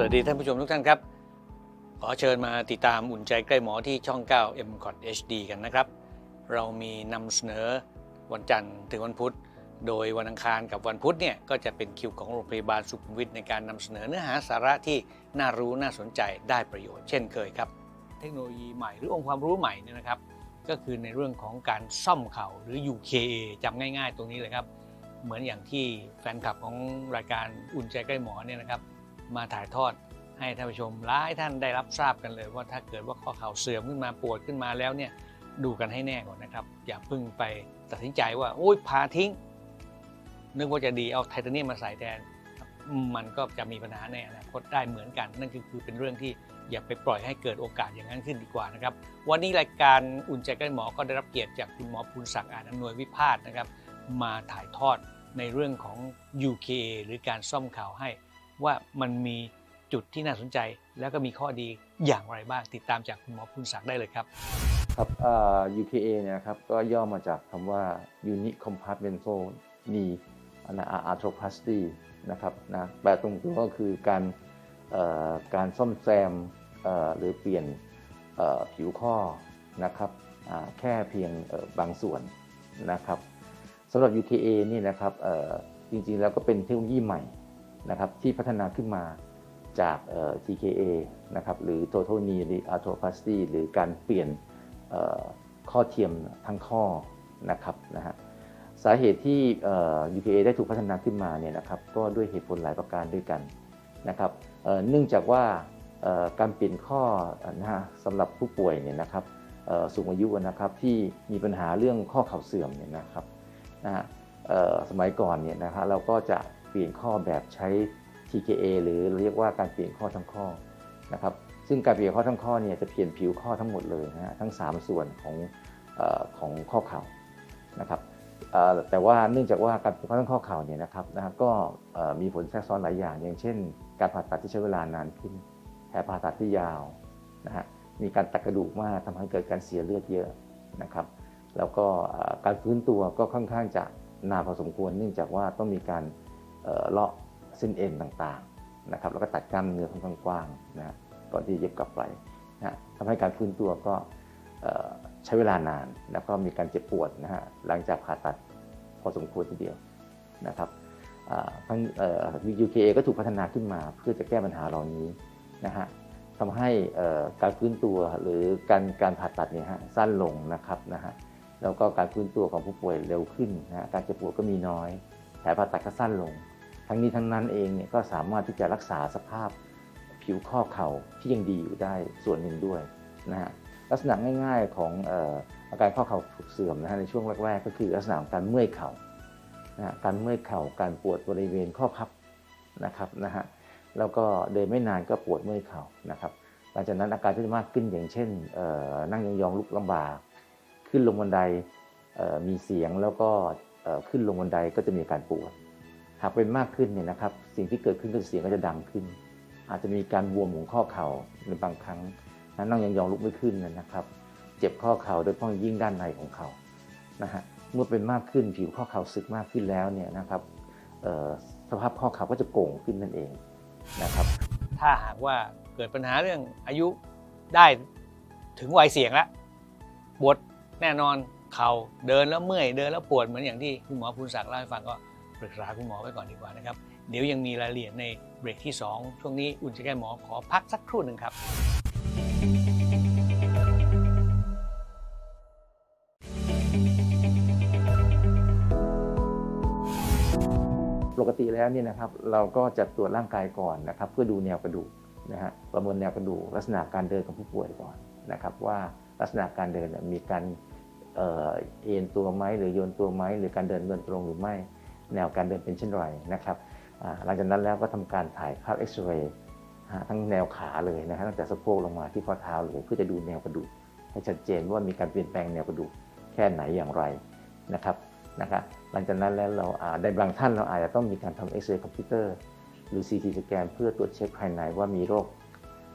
สวัสดีท่านผู้ชมทุกท่านครับ ขอเชิญมาติดตามอุ่นใจใกล้หมอที่ช่อง 9 m c o t HD กันนะครับ เรามีนำเสนอวันจันทร์ถึงวันพุธ โดยวันอังคารกับวันพุธเนี่ยก็จะเป็นคิวของโรงพยาบาลสุขุมวิทในการนำเสนอเนื้อหาสาระที่น่ารู้น่าสนใจได้ประโยชน์เช่นเคยครับ เทคโนโลยีใหม่หรือองค์ความรู้ใหม่เนี่ยนะครับ ก็คือในเรื่องของการซ่อมเข่าหรือ UKA จำง่าย ๆ ตรงนี้เลยครับ เหมือนอย่างที่แฟนคลับของรายการอุ่นใจใกล้หมอเนี่ยนะครับ มาถ่ายทอดให้ท่านผู้ชมหลายท่านได้รับทราบกันเลย ว่าถ้าเกิดว่าข้อเข่าเสื่อมขึ้นมาปวดขึ้นมาแล้วเนี่ยดูกันให้แน่ก่อนนะครับ อย่าพิ่งไปตัดสินใจว่าโอ๊ยพาทิ้ง นึกว่าจะดีเอาไทเทเนียมมาใส่แทนมันก็จะมีปัญหาในอนาคตได้เหมือนกัน นั่นก็คือเป็นเรื่องที่อย่าไปปล่อยให้เกิดโอกาสอย่างนั้นขึ้นดีกว่านะครับ วันนี้รายการอุ่นใจกล้หมอก็ได้รับเกียรติจากคุณหมอภูลศักดิ์อานอำนวยวิพาสนะครับ มาถ่ายทอดในเรื่องของ UK หรือการซ่อมข่าวให้ ว่ามันมีจุดที่น่าสนใจ แล้วก็มีข้อดีอย่างไรบ้างติดตามจากคุณหมอภูลศักดิ์ได้เลยครับ ครับอ่อ UKA เนี่ยนะครับก็ย่อมาจากคำว่า Unique Compartmental Knee Arthroplasty นะครับนะแปลตรงตัวก็คือการการซ่อมแซมหรือเปลี่ยนผิวข้อนะครับแค่เพียงบางส่วนนะครับสำหรับ UKA นี่นะครับจริงๆแล้วก็เป็นเทคโนโลยีใหม่ นะครับที่พัฒนาขึ้นมาจากเอ่อ TKA นะครับหรือ Total Knee Arthroplasty หรือการเปลี่ยนข้อเทียมทั้งข้อนะครับนะฮะสาเหตุที่เอ่อ UPA ได้ถูกพัฒนาขึ้นมาเนี่ยนะครับก็ด้วยเหตุผลหลายประการด้วยกันนะครับเนื่องจากว่าการเปลี่ยนข้อนะฮะสำหรับผู้ป่วยเนี่ยนะครับสูงอายุนะครับที่มีปัญหาเรื่องข้อเข่าเสื่อมเนี่ยนะครับนะฮะสมัยก่อนเนี่ยนะฮะเราก็จะ เปลี่ยนข้อแบบใช้ TKA หรือเรียกว่าการเปลี่ยนข้อทั้งข้อนะครับซึ่งการเปลี่ยนข้อทั้งข้อเนี่ยจะเปลี่ยนผิวข้อทั้งหมดเลยนะฮะทั้ง 3 ส่วนของออของข้อเข่านะครับแต่ว่าเนื่องจากว่าการเปลี่ยนข้อทั้งข้อเข่าเนี่ยนะครับนะฮะก็มีผลแทรกซ้อนหลายอย่าง อย่างเช่น การผ่าตัดที่ใช้เวลานานขึ้นแผลผ่าตัดที่ยาวนะฮะมีการตัดกระดูกมากทำให้เกิดการเสียเลือดเยอะนะครับ แล้วก็การฟื้นตัวก็ค่อนข้างจะนานพอสมควร เนื่องจากว่าต้องมีการ เลาะเส้นเอ็นต่างๆนะครับแล้วก็ตัดกล้ามเนื้อค่อนข้างกว้างนะก่อนที่เย็บกลับไปนะทำให้การฟื้นตัวก็ใช้เวลานาน แล้วก็มีการเจ็บปวดนะฮะหลังจากผ่าตัดพอสมควรทีเดียวนะครับทั้ง UKA ก็ถูกพัฒนาขึ้นมาเพื่อจะแก้ปัญหาเหล่านี้นะฮะทำให้การฟื้นตัวหรือการการผ่าตัดเนี่ยฮะสั้นลงนะครับนะฮะแล้วก็การฟื้นตัวของผู้ป่วยเร็วขึ้นนะการเจ็บปวดก็มีน้อยแผลผ่าตัดก็สั้นลง ทั้งนี้ทั้งนั้นเองเนี่ยก็สามารถที่จะรักษาสภาพผิวข้อเข่าที่ยังดีอยู่ได้ส่วนหนึ่งด้วยนะฮะลักษณะง่ายๆของออาการข้อเข่าเสื่อมนะฮะในช่วงแรกๆ ก็คือลักษณะของการเมื่อยเข่านะฮะการเมื่อยเข่าการปวดบริเวณข้อพับนะครับนะฮะแล้วก็เดินไม่นานก็ปวดเมื่อยเข่านะครับหลังจากนั้นอาการก็จะมากขึ้นอย่างเช่นเอ่อนั่งยองๆลุกลำบากขึ้นลงบันไดมีเสียงแล้วก็ขึ้นลงบันไดก็จะมีการปวด หากเป็นมากขึ้นเนี่ยนะครับ สิ่งที่เกิดขึ้นก็เสียงก็จะดังขึ้น อาจจะมีการบวมของข้อเข่าในบางครั้งนะนั่งยองๆลุกไม่ขึ้นนะครับ เจ็บข้อเข่าโดยเฉพาะยิ่งด้านในของเข่านะฮะเมื่อเป็นมากขึ้นผิวข้อเข่าสึกมากขึ้นแล้วเนี่ยนะครับสภาพข้อเข่าก็จะโก่งขึ้นนั่นเองนะครับ ถ้าหากว่าเกิดปัญหาเรื่องอายุได้ถึงวัยเสี่ยงแล้วปวดแน่นอนเข่าเดินแล้วเมื่อยเดินแล้วปวดเหมือนอย่างที่คุณหมอภูลศักดิ์เล่าให้ฟังก็ ปรึกษาคุณหมอไว้ก่อนดีกว่านะครับ เดี๋ยวยังมีรายละเอียดในเบรกที่ 2 ช่วงนี้อุ่นใจแก้หมอขอพักสักครู่หนึ่งครับปกติแล้วเนี่ยนะครับเราก็จะตรวจร่างกายก่อนนะครับเพื่อดูแนวกระดูกนะฮะประเมินแนวกระดูกลักษณะการเดินของผู้ป่วยก่อนนะครับว่าลักษณะการเดินมีการเอ่อเอ็นตัวไหมหรือโยนตัวไหมหรือการเดินเดินตรงหรือไม่ แนวการเดินเป็นเช่นไรนะครับหลังจากนั้นแล้วก็ทำการถ่ายภาพเอ็กซเรย์ทั้งแนวขาเลยนะฮะตั้งแต่สะโพกลงมาที่ข้อเท้าเลยเพื่อจะดูแนวกระดูกให้ชัดเจนว่ามีการเปลี่ยนแปลงแนวกระดูกแค่ไหนอย่างไรนะครับนะครับหลังจากนั้นแล้วเราอาในบางท่านเราอาจจะต้องมีการทำเอ็กซเรย์คอมพิวเตอร์หรือ CT สแกนเพื่อตรวจเช็คภายในว่ามีโรค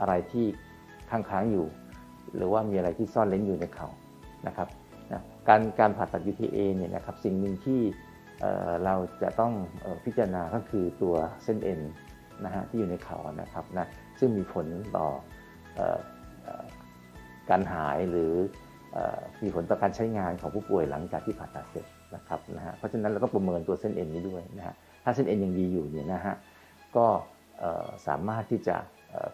อะไรที่ค้างๆอยู่ หรือว่ามีอะไรที่ซ่อนเล้นอยู่ในเขานะครับนะการการผ่าตัด UTA เนี่ยนะครับสิ่งหนึ่งที่ เเราจะต้องออพิจารณาก็คือตัวเส้นเอ็นนะฮะที่อยู่ในเขานะครับนะซึ่งมีผลต่อออการหายหรืออมีผลต่อการใช้งานของผู้ป่วยหลังจากที่ผ่าตัดเสร็จนะครับนะฮะเพราะฉะนั้นเราต้องประเมินตัวเส้นเอ็นนี้ด้วยนะฮะถ้าเส้นเอ็นยังดีอยู่เนี่ยนะฮะก็สามารถที่จะ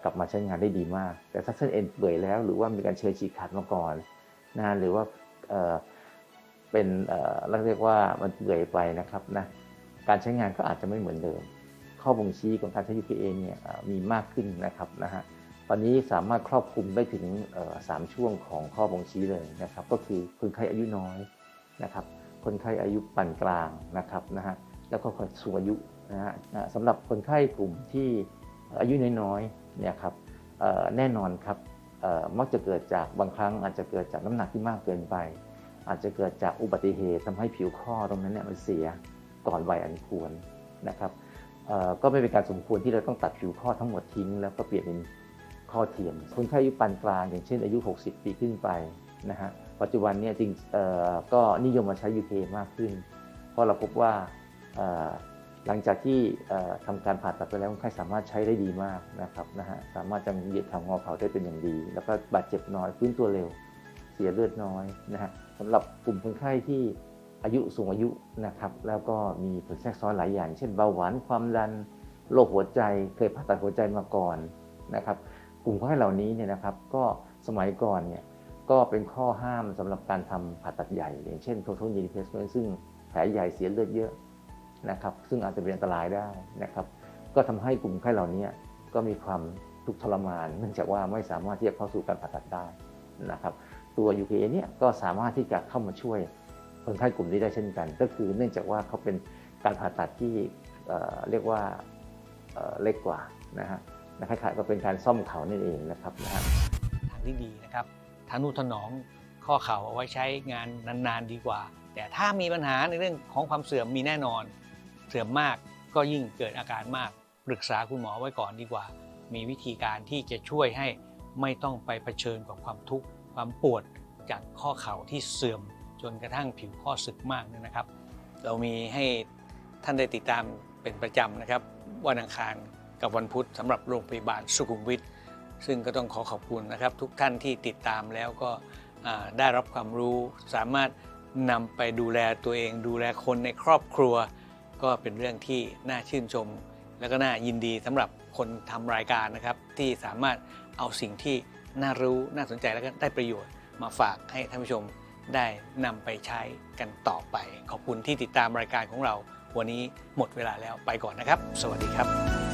กลับมาใช้งานได้ดีมาก แต่ถ้าเส้นเอ็นเปื่อยแล้ว หรือว่ามีการเชื้อฉีกขาดมาก่อนนะหรือว่า เป็นเอ่อเราเรียกว่ามันเปื่อยไปนะครับนะการใช้งานก็อาจจะไม่เหมือนเดิม ข้อบ่งชี้ของการใช้ UPA เนี่ยมีมากขึ้นนะครับนะฮะตอนนี้สามารถครอบคลุมได้ถึงเอ่อสามช่วงของข้อบ่งชี้เลยนะครับ ก็คือคนไข้อายุน้อยนะครับคนไข้อายุปานกลางนะครับนะฮะแล้วก็คนสูงอายุนะฮะสำหรับคนไข้กลุ่มที่อายุน้อยๆเนี่ยครับแน่นอนครับมักจะเกิดจากบางครั้งอาจจะเกิดจากน้ำหนักที่มากเกินไป อาจจะเกิดจากอุบัติเหตุทำให้ผิวข้อตรงนั้นเนี่ยมันเสียก่อนวัยอันควรนะครับก็ไม่เป็นการสมควรที่เราต้องตัดผิวข้อทั้งหมดทิ้ง แล้วก็เปลี่ยนเป็นข้อเทียมคนไข้อายุปานกลางอย่างเช่นอายุ 60 ปีขึ้นไปนะฮะปัจจุบันเนี่ยจริงก็นิยมมาใช้ UK มากขึ้น เพราะเราพบว่าหลังจากที่เอ่อทำการผ่าตัดไปแล้วคนไข้สามารถใช้ได้ดีมากนะครับนะฮะสามารถจะเหยียดทางงอเข่าได้เป็นอย่างดี แล้วก็บาดเจ็บน้อยฟื้นตัวเร็ว เสียเลือดน้อยนะฮะ สำหรับกลุ่มคนไข้ที่อายุสูงอายุนะครับแล้วก็มีผลแทรกซ้อนหลายอย่าง เช่นเบาหวานความดันโรคหัวใจเคยผ่าตัดหัวใจมาก่อนนะครับกลุ่มคนไข้เหล่านี้เนี่ยนะครับก็สมัยก่อนเนี่ยก็เป็นข้อห้ามสำหรับการทำผ่าตัดใหญ่ อย่างเช่น total knee replacement ซึ่งแผลใหญ่เสียเลือดเยอะนะครับซึ่งอาจจะเป็นอันตรายได้นะครับก็ทำให้กลุ่มไข้เหล่านี้ก็มีความทุกข์ทรมาน เนื่องจากว่าไม่สามารถที่จะเข้าสู่การผ่าตัดได้นะครับ ตัว UKA เนี่ยก็สามารถที่จะเข้ามาช่วยคนไข้กลุ่มนี้ได้เช่นกัน ก็คือเนื่องจากว่าเขาเป็นการผ่าตัดที่เเรียกว่าเเล็กกว่านะฮะนะคล้ายๆก็เป็นการซ่อมเขานั่นเองนะครับนะฮะทางที่ดีนะครับทานุถนอมข้อเข่าเอาไว้ใช้งานนานๆดีกว่า แต่ถ้ามีปัญหาในเรื่องของความเสื่อมมีแน่นอน เสื่อมมากก็ยิ่งเกิดอาการมากปรึกษาคุณหมอไว้ก่อนดีกว่า มีวิธีการที่จะช่วยให้ไม่ต้องไปเผชิญกับความทุกข์ ความปวดจากข้อเข่าที่เสื่อมจนกระทั่งผิวข้อสึกมากเนี่ยนะครับ เรามีให้ท่านได้ติดตามเป็นประจำนะครับ วันอังคารกับวันพุธสำหรับโรงพยาบาลสุขุมวิทซึ่งก็ต้องขอขอบคุณนะครับ ทุกท่านที่ติดตามแล้วก็ได้รับความรู้สามารถนำไปดูแลตัวเอง ดูแลคนในครอบครัว ก็เป็นเรื่องที่น่าชื่นชม และก็น่ายินดีสำหรับคนทำรายการนะครับ ที่สามารถเอาสิ่งที่ น่ารู้น่าสนใจและก็ได้ประโยชน์มาฝากให้ท่านผู้ชมได้นำไปใช้กันต่อไป ขอบคุณที่ติดตามรายการของเรา วันนี้หมดเวลาแล้วไปก่อนนะครับ สวัสดีครับ